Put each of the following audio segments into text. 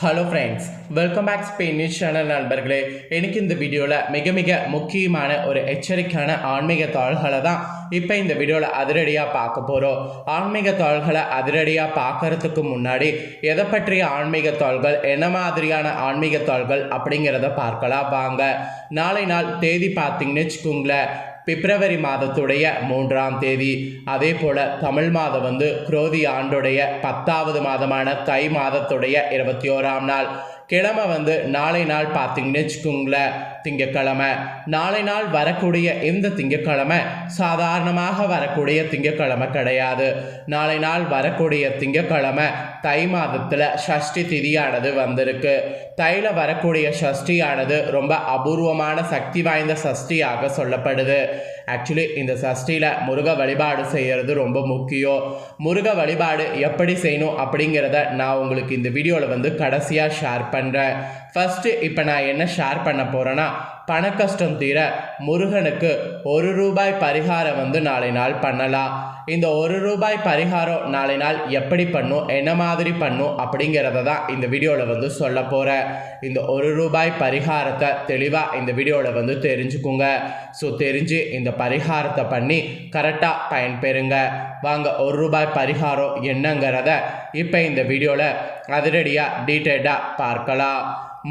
Hello friends welcome back Spain news channel நண்பர்களே. எனக்கு இந்த வீடியோவில் மிக மிக முக்கியமான ஒரு எச்சரிக்கையான ஆன்மீக தாள்களை தான் இப்போ இந்த வீடியோவில் அதிரடியாக பார்க்க போகிறோம் ஆன்மீக தாள்களை அதிரடியாக பார்க்கறதுக்கு முன்னாடி எதை பற்றிய ஆன்மீக தாள்கள் என்ன மாதிரியான ஆன்மீக தாள்கள் அப்படிங்கிறத பார்க்கலாம். வாங்க. நாளை நாள் தேதி பார்த்தீங்கன்னு வச்சுக்கோங்களேன். பிப்ரவரி மாதத்துடைய மூன்றாம் தேதி. அதே போல் தமிழ் மாதம் வந்து குரோதி ஆண்டுடைய பத்தாவது மாதமான தை மாதத்துடைய இருபத்தி ஓராம் நாள். கிழமை வந்து நாளை நாள் பார்த்தீங்கன்னு வச்சுக்கோங்களேன். திங்கக்கிழமை நாளை நாள் வரக்கூடிய இந்த திங்கக்கிழமை சாதாரணமாக வரக்கூடிய திங்கக்கிழமை கிடையாது. நாளை நாள் வரக்கூடிய திங்கக்கிழமை தை மாதத்தில் ஷஷ்டி திதியானது வந்திருக்கு. தையில் வரக்கூடிய ஷஷ்டியானது ரொம்ப அபூர்வமான சக்தி வாய்ந்த சஷ்டியாக சொல்லப்படுது. ஆக்சுவலி இந்த சஷ்டியில் முருக வழிபாடு செய்கிறது ரொம்ப முக்கியம் முருக வழிபாடு எப்படி செய்யணும் அப்படிங்கிறத நான் உங்களுக்கு இந்த வீடியோவில் வந்து கடைசியாக ஷேர் பண்ணுறேன் ஃபஸ்ட்டு இப்போ நான் என்ன ஷேர் பண்ண போகிறேன்னா பண கஷ்டம் தீர முருகனுக்கு ஒரு ரூபாய் பரிகாரம் வந்து நாளை நாள் பண்ணலாம். இந்த ஒரு ரூபாய் பரிகாரம் நாளை நாள் எப்படி பண்ணும் என்ன மாதிரி பண்ணும் அப்படிங்கிறத தான் இந்த வீடியோவில் வந்து சொல்ல போகிறேன் இந்த ஒரு ரூபாய் பரிகாரத்தை தெளிவாக இந்த வீடியோவில் வந்து தெரிஞ்சுக்குங்க. ஸோ தெரிஞ்சு இந்த பரிகாரத்தை பண்ணி கரெக்டாக பயன்பெறுங்க. வாங்க ஒரு ரூபாய் பரிகாரம் என்னங்கிறத இப்போ இந்த வீடியோவில் அதிரடியாக டீட்டெயில்டாக பார்க்கலாம்.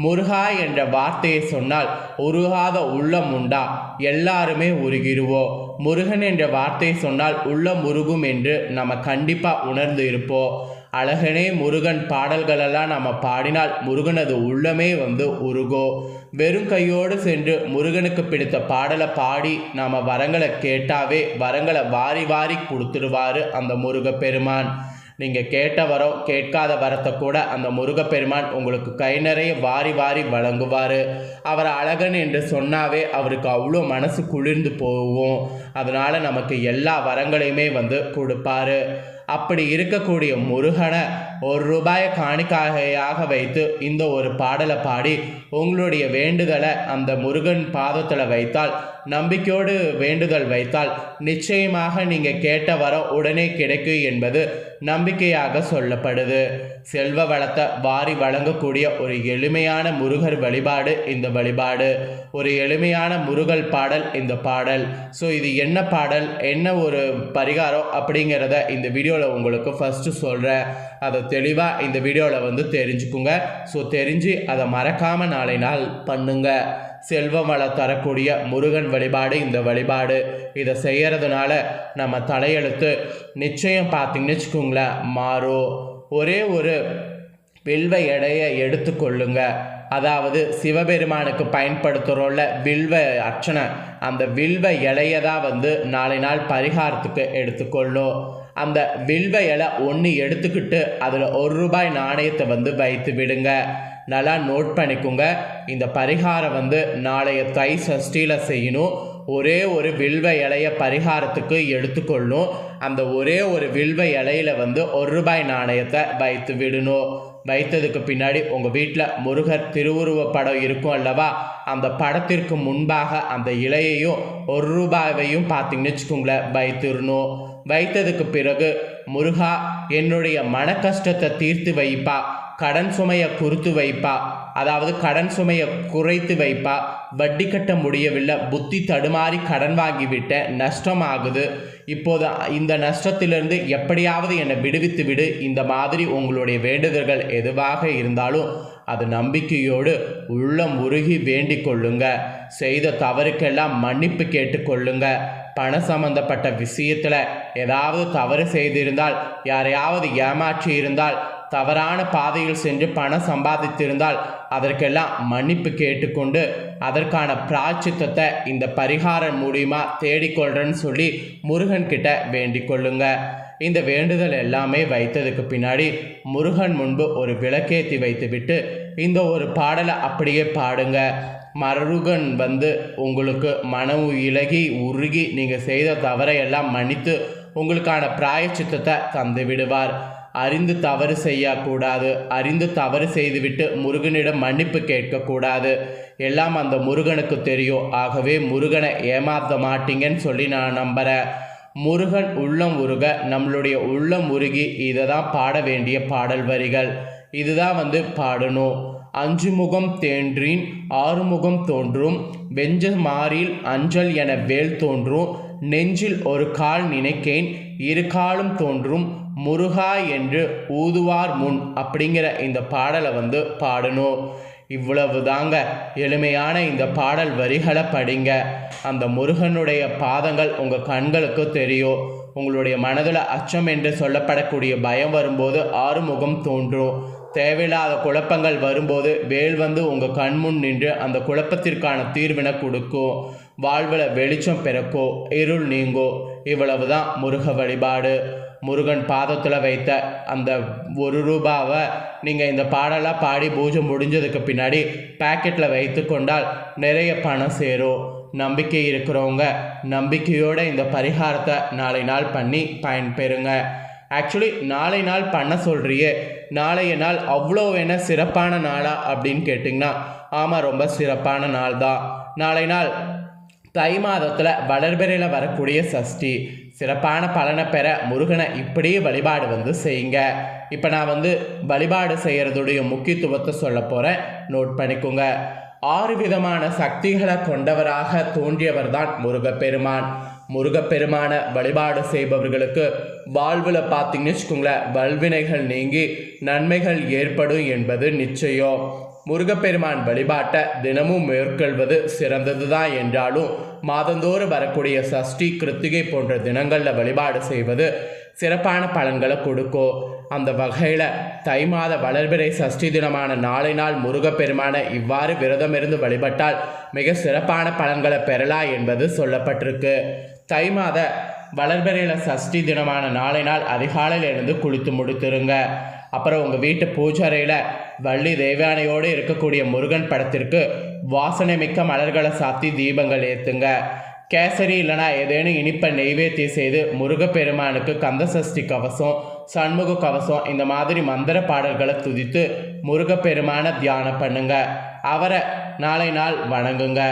முருகா என்ற வார்த்தையை சொன்னால் உருகாத உள்ளம் உண்டா? எல்லாருமே உருகிருவோம் முருகன் என்ற வார்த்தையை சொன்னால் உள்ளம் உருகும் என்று நம்ம கண்டிப்பாக உணர்ந்து இருப்போம் அழகனே முருகன் பாடல்களெல்லாம் நம்ம பாடினால் முருகனது உள்ளமே வந்து உருகோ. வெறும் கையோடு சென்று முருகனுக்கு பிடித்த பாடலை பாடி நாம் வரங்களை கேட்டாவே வரங்களை வாரி வாரி கொடுத்துடுவாரு அந்த முருகப்பெருமான். நீங்கள் கேட்ட வரம் கேட்காத வரத்தை கூட அந்த முருகப்பெருமான் உங்களுக்கு கை நிறைய வாரி வாரி வழங்குவார். அவர் அழகன் என்று சொன்னாவே அவருக்கு அவ்வளோ மனசு குளிர்ந்து போகும். அதனால் நமக்கு எல்லா வரங்களையுமே வந்து கொடுப்பாரு. அப்படி இருக்கக்கூடிய முருகனை ஒரு ரூபாயை காணிக்காகையாக வைத்து இந்த ஒரு பாடலை பாடி உங்களுடைய வேண்டுதலை அந்த முருகன் பாதத்தில் வைத்தால் நம்பிக்கையோடு வேண்டுதல் வைத்தால் நிச்சயமாக நீங்கள் கேட்ட வரம் உடனே கிடைக்கும் என்பது நம்பிக்கையாக சொல்லப்படுது. செல்வ வளத்தை வாரி வழங்கக்கூடிய ஒரு எளிமையான முருகர் வழிபாடு இந்த வழிபாடு. ஒரு எளிமையான முருகல் பாடல் இந்த பாடல். ஸோ இது என்ன பாடல்? என்ன ஒரு பரிகாரம்? அப்படிங்கிறத இந்த வீடியோவில் உங்களுக்கு ஃபஸ்ட்டு சொல்கிறேன் அதை தெளிவாக இந்த வீடியோவில் வந்து தெரிஞ்சுக்குங்க. ஸோ தெரிஞ்சு அதை மறக்காமல் நாளை நாள் பண்ணுங்க. செல்வம் வள தரக்கூடிய முருகன் வழிபாடு இந்த வழிபாடு. இதை செய்கிறதுனால நம்ம தலையெழுத்து நிச்சயம் பார்த்தீங்கன்னு வச்சுக்கோங்களேன் மாறும். ஒரே ஒரு வில்வ எடையை எடுத்துக்கொள்ளுங்க. அதாவது சிவபெருமானுக்கு பயன்படுத்துகிறோம்ல வில்வ அர்ச்சனை. அந்த வில்வ இலையை தான் வந்து நாளை நாள் பரிகாரத்துக்கு எடுத்துக்கொள்ளும். அந்த வில்வ இலை ஒன்று எடுத்துக்கிட்டு அதில் ஒரு ரூபாய் நாணயத்தை வந்து வைத்து விடுங்க. நல்லா நோட் பண்ணிக்கோங்க. இந்த பரிகாரம் வந்து நாளைய தை சஷ்டியில் செய்யணும். ஒரே ஒரு வில்வ இலைய பரிகாரத்துக்கு எடுத்துக்கொள்ளும். அந்த ஒரே ஒரு வில்வ இலையில வந்து ஒரு ரூபாய் நாணயத்தை வைத்து விடணும். வைத்ததுக்கு பின்னாடி உங்கள் வீட்டில் முருகர் திருவுருவ படம் இருக்கும் அல்லவா? அந்த படத்திற்கு முன்பாக அந்த இலையையும் ஒரு ரூபாயையும் பார்த்தீங்கன்னு வச்சுக்கோங்களேன் வைத்திடணும் வைத்ததுக்கு பிறகு முருகா என்னுடைய மன கஷ்டத்தை தீர்த்து வைப்பா. கடன் சுமையை குறுத்து வைப்பா. அதாவது கடன் சுமையை குறைத்து வைப்பா. வட்டி கட்ட முடியவில்லை. புத்தி தடுமாறி கடன் வாங்கிவிட்ட நஷ்டம் ஆகுது இப்போது இந்த நஷ்டத்திலிருந்து எப்படியாவது என்னை விடுவித்து விடு. இந்த மாதிரி உங்களுடைய வேண்டுதல்கள் எதுவாக இருந்தாலும் அது நம்பிக்கையோடு உள்ளம் உருகி வேண்டிக் கொள்ளுங்க. செய்த தவறுக்கெல்லாம் மன்னிப்பு கேட்டுக்கொள்ளுங்க பண சம்பந்தப்பட்ட விஷயத்தில் ஏதாவது தவறு செய்திருந்தால் யாரையாவது ஏமாற்றி இருந்தால் தவறான பாதையில் சென்று பணம் சம்பாதித்திருந்தால் அதற்கெல்லாம் மன்னிப்பு கேட்டுக்கொண்டு அதற்கான பிராச்சித்தத்தை இந்த பரிகாரம் மூலியமா தேடிக்கொள்றேன்னு சொல்லி முருகன் கிட்ட வேண்டிக் கொள்ளுங்க. இந்த வேண்டுதல் எல்லாமே வைத்ததுக்கு பின்னாடி முருகன் முன்பு ஒரு விளக்கேற்றி வைத்துவிட்டு இந்த ஒரு பாடலை அப்படியே பாடுங்க. மருகன் வந்து உங்களுக்கு மனம் இலகி உருகி நீங்கள் செய்த தவறை எல்லாம் மன்னித்து உங்களுக்கான பிராயச்சித்தத்தை தந்து விடுவார். அறிந்து தவறு செய்யக்கூடாது. அறிந்து தவறு செய்துவிட்டு முருகனிடம் மன்னிப்பு கேட்கக்கூடாது. எல்லாம் அந்த முருகனுக்கு தெரியும். ஆகவே முருகனை ஏமாற்ற மாட்டீங்கன்னு சொல்லி நான் நம்புகிறேன் முருகன் உள்ளம் உருக நம்மளுடைய உள்ளம் உருகி இதை தான் பாட வேண்டிய பாடல் வரிகள். இதுதான் வந்து பாடணும். அஞ்சு முகம் தேன்றின் ஆறுமுகம் தோன்றும் வெஞ்ச மாறில் அஞ்சல் என வேல் தோன்றும் நெஞ்சில் ஒரு கால் நினைக்கேன் இரு காலும் தோன்றும் முருகா என்று ஊதுவார் முன் அப்படிங்கிற இந்த பாடலை வந்து பாடணும். இவ்வளவு தாங்க எளிமையான இந்த பாடல் வரிகளை படிங்க. அந்த முருகனுடைய பாதங்கள் உங்கள் கண்களுக்கு தெரியும். உங்களுடைய மனதில் அச்சம் என்று சொல்லப்படக்கூடிய பயம் வரும்போது ஆறுமுகம் தோன்றும். தேவையில்லாத குழப்பங்கள் வரும்போது வேல் வந்து உங்கள் கண்முன் நின்று அந்த குழப்பத்திற்கான தீர்வினை கொடுக்கும். வாழ்வில் வெளிச்சம் பிறக்கோ இருள் நீங்கோ இவ்வளவு தான் முருக வழிபாடு. முருகன் பாதத்தில் வைத்த அந்த ஒரு ரூபாவை நீங்கள் இந்த பாடலாக பாடி பூஜை முடிஞ்சதுக்கு பின்னாடி பேக்கெட்டில் வைத்து கொண்டால் நிறைய பணம் சேரும். நம்பிக்கை இருக்கிறவங்க நம்பிக்கையோட இந்த பரிகாரத்தை நாளை நாள் பண்ணி பயன்பெறுங்க. ஆக்சுவலி நாளை நாள் பண்ண சொல்கிறியே நாளைய நாள் அவ்வளோ என்ன சிறப்பான நாளா அப்படின்னு கேட்டிங்கன்னா ஆமாம் ரொம்ப சிறப்பான நாள் தான் நாளை நாள் தை மாதத்தில் வளர்பிறையில் வரக்கூடிய சஷ்டி. சிறப்பான பலனை பெற முருகனை இப்படியே வழிபாடு வந்து செய்யுங்க. இப்போ நான் வந்து வழிபாடு செய்கிறதுடைய முக்கியத்துவத்தை சொல்ல போகிறேன் நோட் பண்ணிக்கோங்க. ஆறு விதமான சக்திகளை கொண்டவராக தோன்றியவர் தான் முருகப்பெருமான். முருகப்பெருமான வழிபாடு செய்பவர்களுக்கு வாழ்வில் பார்த்தீங்கன்னு வச்சுக்கோங்களேன் வல்வினைகள் நீங்கி நன்மைகள் ஏற்படும் என்பது நிச்சயம். முருகப்பெருமான் வழிபாட்டை தினமும் மேற்கொள்வது சிறந்ததுதான் என்றாலும் மாதந்தோறும் வரக்கூடிய சஷ்டி கிருத்திகை போன்ற தினங்களில் வழிபாடு செய்வது சிறப்பான பலன்களை கொடுக்கும் அந்த வகையில் தை மாத வளர்பிறை சஷ்டி தினமான நாளை நாள் முருகப்பெருமானை இவ்வாறு விரதமிருந்து வழிபட்டால் மிக சிறப்பான பலன்களை பெறலாம் என்பது சொல்லப்பட்டிருக்கு. தை மாத வளர்பிறையில் சஷ்டி தினமான நாளை நாள் அதிகாலையில் இருந்து குளித்து முடித்துருங்க. அப்புறம் உங்கள் வீட்டு பூஜாரையில் வள்ளி தேவயானையோடு இருக்கக்கூடிய முருகன் படத்திற்கு வாசனை மிக்க மலர்களை சாத்தி தீபங்கள் ஏற்றுங்க கேசரி இல்லைனா ஏதேனும் இனிப்பை நெய்வேத்தியம் செய்து முருகப்பெருமானுக்கு கந்தசஷ்டி கவசம் சண்முக கவசம் இந்த மாதிரி மந்திர பாடல்களை துதித்து முருகப்பெருமான தியானம் பண்ணுங்க. அவரை நாளை நாள் வணங்குங்க.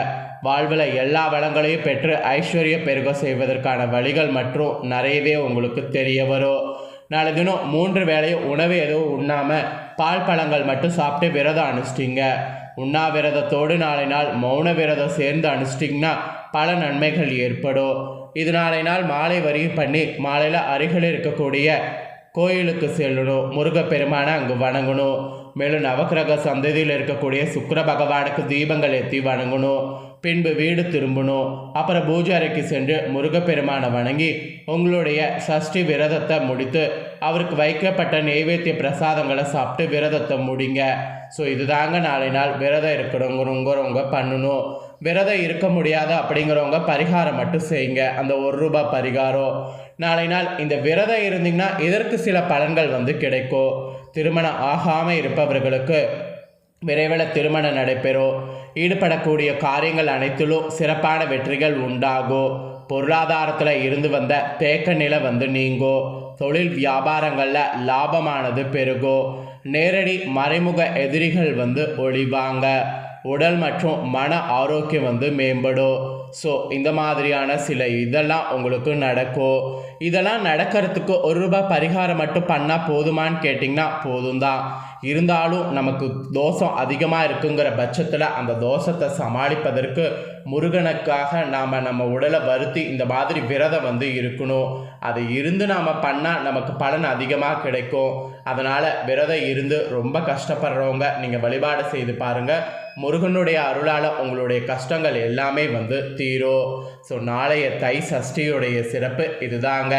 வாழ்வில் எல்லா வளங்களையும் பெற்று ஐஸ்வர்ய பெருக செய்வதற்கான வழிகள் மற்றும் நிறையவே உங்களுக்கு தெரிய வரும். நாளை தினம் மூன்று வேளையும் உணவு எதுவும் உண்ணாமல் பால் பழங்கள் மட்டும் சாப்பிட்டு விரதம் அனுஷ்டிங்க. உண்ணாவிரதத்தோடு நாளை நாள் மௌன விரதம் சேர்ந்து அனுஷ்டிங்கன்னா பல நன்மைகள் ஏற்படும். இது நாளை நாள் மாலை வரையும் பண்ணி மாலையில் அருகில் இருக்கக்கூடிய கோயிலுக்கு செல்லணும். முருகப்பெருமானை அங்கு வணங்கணும். மேலும் நவக்கிரக சந்ததியில் இருக்கக்கூடிய சுக்கர பகவானுக்கு தீபங்கள் ஏற்றி வணங்கணும். பின்பு வீடு திரும்பணும் அப்புறம் பூஜாரிக்கு சென்று முருகப்பெருமானை வணங்கி உங்களுடைய சஷ்டி விரதத்தை முடித்து அவருக்கு வைக்கப்பட்ட நெய்வேத்திய பிரசாதங்களை சாப்பிட்டு விரதத்தை முடிங்க. ஸோ இதுதாங்க நாளை நாள் விரதம் இருக்கணுங்கிறவங்க பண்ணணும். விரதம் இருக்க முடியாது அப்படிங்கிறவங்க பரிகாரம் மட்டும் செய்யுங்க. அந்த ஒரு ரூபாய் பரிகாரம். நாளை நாள் இந்த விரதம் இருந்தீங்கன்னா இதற்கு சில பலன்கள் வந்து கிடைக்கும். திருமணம் ஆகாமல் இருப்பவர்களுக்கு விரைவில் திருமணம் நடைபெறும். ஈடுபடக்கூடிய காரியங்கள் அனைத்திலும் சிறப்பான வெற்றிகள் உண்டாகும் பொருளாதாரத்தில் இருந்து வந்த தேக்க நிலை வந்து நீங்கும் தொழில் வியாபாரங்களில் லாபமானது பெருகும் நேரடி மறைமுக எதிரிகள் வந்து ஒழிவாங்க உடல் மற்றும் மன ஆரோக்கியம் வந்து மேம்படும் ஸோ இந்த மாதிரியான சில இதெல்லாம் உங்களுக்கு நடக்கும் இதெல்லாம் நடக்கிறதுக்கு ஒரு ரூபாய் பரிகாரம் மட்டும் பண்ணால் போதுமான்னு கேட்டிங்கன்னா போதும் தான் இருந்தாலும் நமக்கு தோஷம் அதிகமாக இருக்குங்கிற பட்சத்தில் அந்த தோஷத்தை சமாளிப்பதற்கு முருகனுக்காக நாம் நம்ம உடலை வருத்தி இந்த மாதிரி விரதம் வந்து இருக்கணும். அது இருந்து நாம் பண்ணால் நமக்கு பலன் அதிகமாக கிடைக்கும். அதனால் விரதம் இருந்து ரொம்ப கஷ்டப்படுறவங்க நீங்கள் வழிபாடு செய்து பாருங்கள் முருகனுடைய அருளால் உங்களுடைய கஷ்டங்கள் எல்லாமே வந்து தீரும். ஸோ நாளைய தை சஷ்டியுடைய சிறப்பு இதுதாங்க.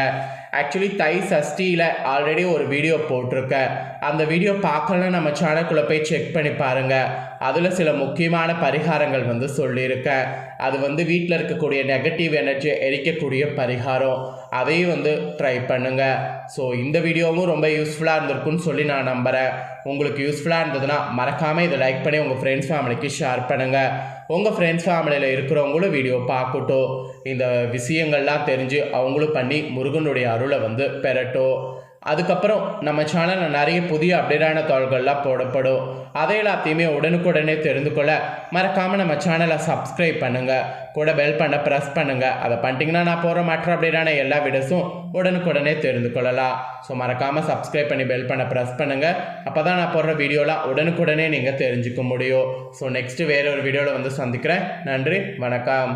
ஆக்சுவலி தை சஷ்டியில் ஆல்ரெடி ஒரு வீடியோ போட்டிருக்கேன் அந்த வீடியோ பார்க்கலாம் நம்ம சேனலுக்குள்ளே போய் செக் பண்ணி பாருங்கள் அதில் சில முக்கியமான பரிகாரங்கள் வந்து சொல்லியிருக்கேன் அது வந்து வீட்டில் இருக்கக்கூடிய நெகட்டிவ் எனர்ஜி எரிக்கக்கூடிய பரிகாரம். அதையும் வந்து ட்ரை பண்ணுங்கள் ஸோ இந்த வீடியோவும் ரொம்ப யூஸ்ஃபுல்லாக இருந்திருக்குன்னு சொல்லி நான் நம்புகிறேன் உங்களுக்கு யூஸ்ஃபுல்லாக இருந்ததுன்னா மறக்காமல் இதை லைக் பண்ணி உங்கள் ஃப்ரெண்ட்ஸ் ஃபேமிலிக்கு ஷேர் பண்ணுங்கள் உங்கள் ஃப்ரெண்ட்ஸ் ஃபேமிலியில் இருக்கிறவங்களும் வீடியோ பார்க்கட்டும். இந்த விஷயங்கள்லாம் தெரிஞ்சு அவங்களும் பண்ணி முருகனுடைய அருளை வந்து பெறட்டும். அதுக்கப்புறம் நம்ம சேனலில் நிறைய புதிய அப்டேட்டான தாள்கள்லாம் போடப்படும். அதை எல்லாத்தையுமே உடனுக்குடனே தெரிந்து கொள்ள மறக்காமல் நம்ம சேனலை சப்ஸ்கிரைப் பண்ணுங்கள் கூட பெல் பண்ண ப்ரெஸ் பண்ணுங்கள் அதை பண்ணிட்டீங்கன்னா நான் போகிற மற்ற அப்டேட்டான எல்லா வீடியோஸும் உடனுக்குடனே தெரிந்து கொள்ளலாம். ஸோ மறக்காமல் சப்ஸ்கிரைப் பண்ணி பெல் பண்ண ப்ரெஸ் பண்ணுங்கள் அப்போ தான் நான் போடுற வீடியோலாம் உடனுக்குடனே நீங்கள் தெரிஞ்சுக்க முடியும். ஸோ நெக்ஸ்ட்டு வேற ஒரு வீடியோவில் வந்து சந்திக்கிறேன். நன்றி வணக்கம்.